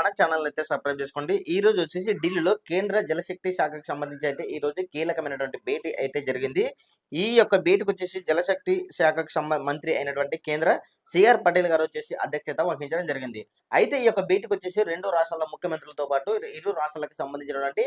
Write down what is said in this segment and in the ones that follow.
మన ఛానల్ అయితే సబ్స్క్రైబ్ చేసుకోండి. ఈ రోజు వచ్చేసి ఢిల్లీలో కేంద్ర జలశక్తి శాఖకు సంబంధించి అయితే ఈ రోజు కీలకమైనటువంటి భేటీ అయితే జరిగింది. ఈ యొక్క భేటీకి వచ్చేసి జలశక్తి శాఖకు మంత్రి అయినటువంటి కేంద్ర సిఆర్ పటేల్ గారు వచ్చేసి అధ్యక్షత వహించడం జరిగింది. అయితే ఈ యొక్క భేటీకి వచ్చేసి రెండు రాష్ట్రాల ముఖ్యమంత్రులతో పాటు ఇరు రాష్ట్రాలకు సంబంధించినటువంటి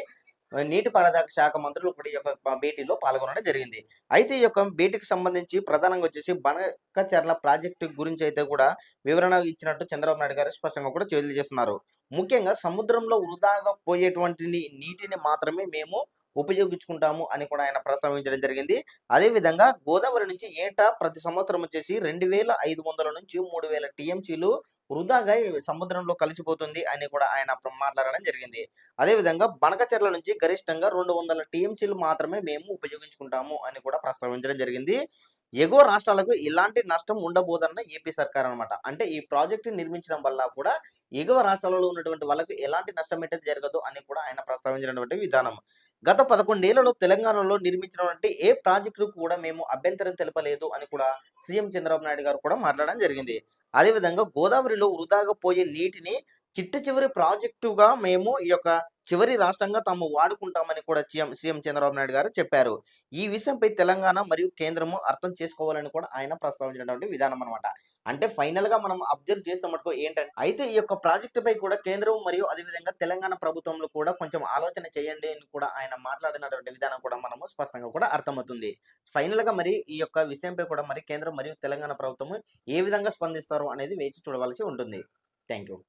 నీటి పారుదల శాఖ మంత్రులు కూడా ఈ యొక్క భేటీలో పాల్గొనడం జరిగింది. అయితే ఈ యొక్క భేటీకి సంబంధించి ప్రధానంగా వచ్చేసి బనకచర్ల ప్రాజెక్టు గురించి అయితే కూడా వివరణ ఇచ్చినట్టు చంద్రబాబు నాయుడు గారు స్పష్టంగా కూడా తెలియజేస్తున్నారు. ముఖ్యంగా సముద్రంలో వృధాగా పోయేటువంటి నీటిని మాత్రమే మేము ఉపయోగించుకుంటాము అని కూడా ఆయన ప్రస్తావించడం జరిగింది. అదే విధంగా గోదావరి నుంచి ఏటా ప్రతి సంవత్సరం వచ్చేసి రెండు వేల ఐదు వందల నుంచి మూడు వేల టీఎంసీలు వృధాగా ఈ సముద్రంలో కలిసిపోతుంది అని కూడా ఆయన మాట్లాడడం జరిగింది. అదే విధంగా బనకచెర్ల నుంచి గరిష్టంగా రెండు వందల టీఎంసీలు మాత్రమే మేము ఉపయోగించుకుంటాము అని కూడా ప్రస్తావించడం జరిగింది. ఎగువ రాష్ట్రాలకు ఇలాంటి నష్టం ఉండబోదన్న ఏపీ సర్కార్ అన్నమాట. అంటే ఈ ప్రాజెక్టు నిర్మించడం వల్ల కూడా ఎగువ రాష్ట్రాలలో ఉన్నటువంటి వాళ్ళకు ఎలాంటి నష్టం అయితే జరగదు అని కూడా ఆయన ప్రస్తావించినటువంటి విధానం. గత పదకొండేళ్ళలో తెలంగాణలో నిర్మించినటువంటి ఏ ప్రాజెక్టు కూడా మేము అభ్యంతరం తెలపలేదు అని కూడా సీఎం చంద్రబాబు నాయుడు గారు కూడా మాట్లాడడం జరిగింది. అదేవిధంగా గోదావరిలో వృధాగా పోయే నీటిని చిట్ట చివరి ప్రాజెక్టుగా మేము ఈ యొక్క చివరి రాష్ట్రంగా తాము వాడుకుంటామని కూడా సీఎం సీఎం చంద్రబాబు నాయుడు గారు చెప్పారు. ఈ విషయంపై తెలంగాణ మరియు కేంద్రము అర్థం చేసుకోవాలని కూడా ఆయన ప్రస్తావించినటువంటి విధానం అనమాట అంటే ఫైనల్గా మనం అబ్జర్వ్ చేస్తే మటుకు ఏంటంటే అయితే ఈ యొక్క ప్రాజెక్టు పై కూడా కేంద్రం మరియు అదేవిధంగా తెలంగాణ ప్రభుత్వంలో కూడా కొంచెం ఆలోచన చేయండి అని కూడా ఆయన మాట్లాడినటువంటి విధానం కూడా మనము స్పష్టంగా కూడా అర్థమవుతుంది. ఫైనల్గా మరి ఈ యొక్క విషయంపై కూడా మరి కేంద్రం మరియు తెలంగాణ ప్రభుత్వం ఏ విధంగా స్పందిస్తారు అనేది వేచి చూడవలసి ఉంటుంది. Thank you